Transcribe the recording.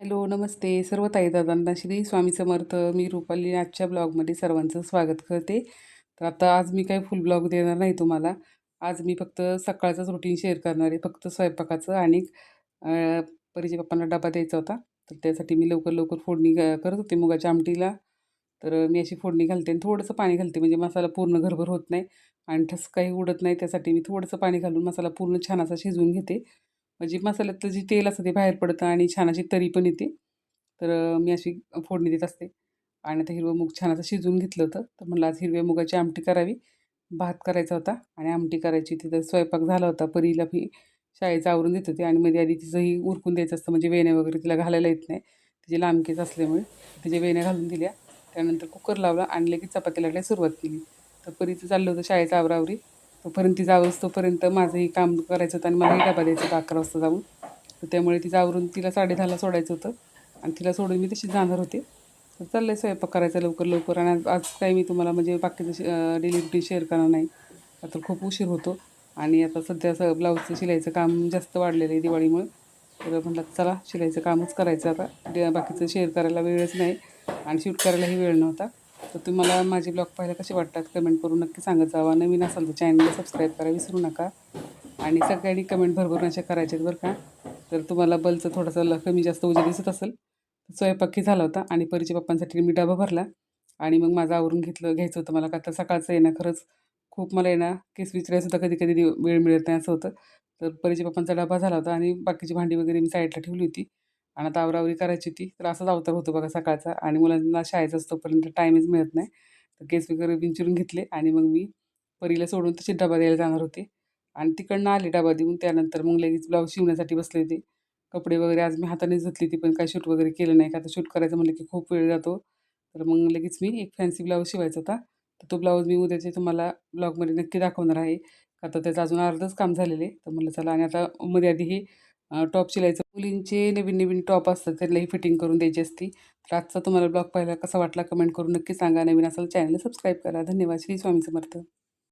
Hello नमस्ते. सर्व ताई दादांना श्री स्वामी समर्थ. मी रुपाली. आजच्या ब्लॉगमध्ये सर्वांचं स्वागत करते. तर आता आज मी काही फुल ब्लॉग देणार नाही तुम्हाला. आज मी फक्त सकाळचंच रुटीन शेअर करणार आहे. फक्त स्वयंपाकाचं आणि परिचय पप्पांना डबा द्यायचा होता. तर त्यासाठी मी लवकर लवकर फोडणी करत होते मुगाच्या आमटीला. तर मी अशी फोडणी घालते आणि थोडंसं पाणी घालते. म्हणजे मसाला पूर्ण घरभर होत नाही आणि ठस काही उडत नाही. त्यासाठी मी थोडंसं पाणी घालून मसाला पूर्ण छान असा शिजवून घेते. म्हणजे मसाल्यातलं जे तेल असतं ते बाहेर पडतं आणि छान अशी तरी पण येते. तर मी अशी फोडणी देत असते. आणि आता हिरवं मूग छान असं शिजवून घेतलं होतं. तर म्हणलं आज हिरव्या मुगाची आमटी करावी. भात करायचा होता आणि आमटी करायची. तिथं स्वयंपाक झाला होता. परीला मी शाळेचं आवरून देत होते आणि मध्ये आधी तिचंही उरकून द्यायचं असतं. म्हणजे वेण्या वगैरे तिला घालायला येत नाही. तिचे लांबकेच असल्यामुळे तिच्या वेण्या घालून दिल्या. त्यानंतर कुकर लावला आणि लगेच चपाती लाटायला सुरुवात केली. तर परीचं चाललं होतं शाळेचं आवरावरी तोपर्यंत ती आवरस तोपर्यंत माझंही काम करायचं होतं आणि मलाही डबा द्यायचा होतं अकरा वाजता जाऊन. तर त्यामुळे तिचं आवरून तिला साडेदहाला सोडायचं होतं. आणि तिला सोडून मी तशी जाणार होते. तर चाललं आहे स्वयंपाक करायचा लवकर लवकर. आणि आज- आज काही मी तुम्हाला म्हणजे बाकीचं डेली रुटीन शेअर करणार नाही. आता खूप उशीर होतो. आणि आता सध्या असं ब्लाऊजचं शिलाईचं काम जास्त वाढलेलं आहे दिवाळीमुळे. तर म्हटलं चला शिलाईचं कामच करायचं आता. बाकीचं शेअर करायला वेळच नाही. आणि शूट करायलाही वेळ नव्हता. तर तुम्हाला माझे ब्लॉग पाहायला कसे वाटतात कमेंट करून नक्की सांगत जावा. नवीन असाल तर चॅनलला सबस्क्राईब करा विसरू नका. आणि सगळ्यांनी कमेंट भरभरून अशा करायच्यात बरं का. तर तुम्हाला बलचं थोडंसं ल- कमी जास्त उजेड दिसत असेल स्वयंपाकी झाला होता आणि परीचे पप्पांसाठी मी डबा भरला. आणि मग माझं आवरून घेतलं घ्यायचं होतं मला. का तर सकाळचं आहे ना खरंच खूप मला आहे ना केस विचारायसुद्धा कधी कधी वेळ मिळत नाही असं होतं. तर परीचे पप्पांचा डबा झाला होता आणि बाकीची भांडी वगैरे मी साईडला ठेवली होती. आणि आता आवरावरी करायची होती तर असाच अवतार होतो बघा सकाळचा. आणि मुलांना शाळेचा असतोपर्यंत टाईमच मिळत नाही तर केस वगैरे विंचरून घेतले. आणि मग मी परीला सोडून तशी डबा द्यायला जाणार होते. आणि तिकडनं आले डबा देऊन. त्यानंतर मग लगेच ब्लाऊज शिवण्यासाठी बसले होते. कपडे वगैरे आज मी हातानेच धुतली ती पण काय शूट वगैरे केलं नाही. का तर शूट करायचं म्हटलं की खूप वेळ जातो. तर मग लगेच मी एक फॅन्सी ब्लाऊज शिवायचा होता. तर तो ब्लाऊज मी उद्याचे तुम्हाला ब्लॉगमध्ये नक्की दाखवणार आहे. का तर त्याचं अजून अर्धच काम झालेलं आहे. तर म्हणलं चला आणि आता मध्ये आधी हे टॉप शिलायचं मुलींचे नवीन नवीन टॉप असतात त्यांनाही फिटिंग करून द्यायची असती. तर आजचा तुम्हाला ब्लॉग पाहिला कसा वाटला कमेंट करून नक्की सांगा. नवीन असाल चॅनल सबस्क्राईब करा. धन्यवाद. श्री स्वामी समर्थ.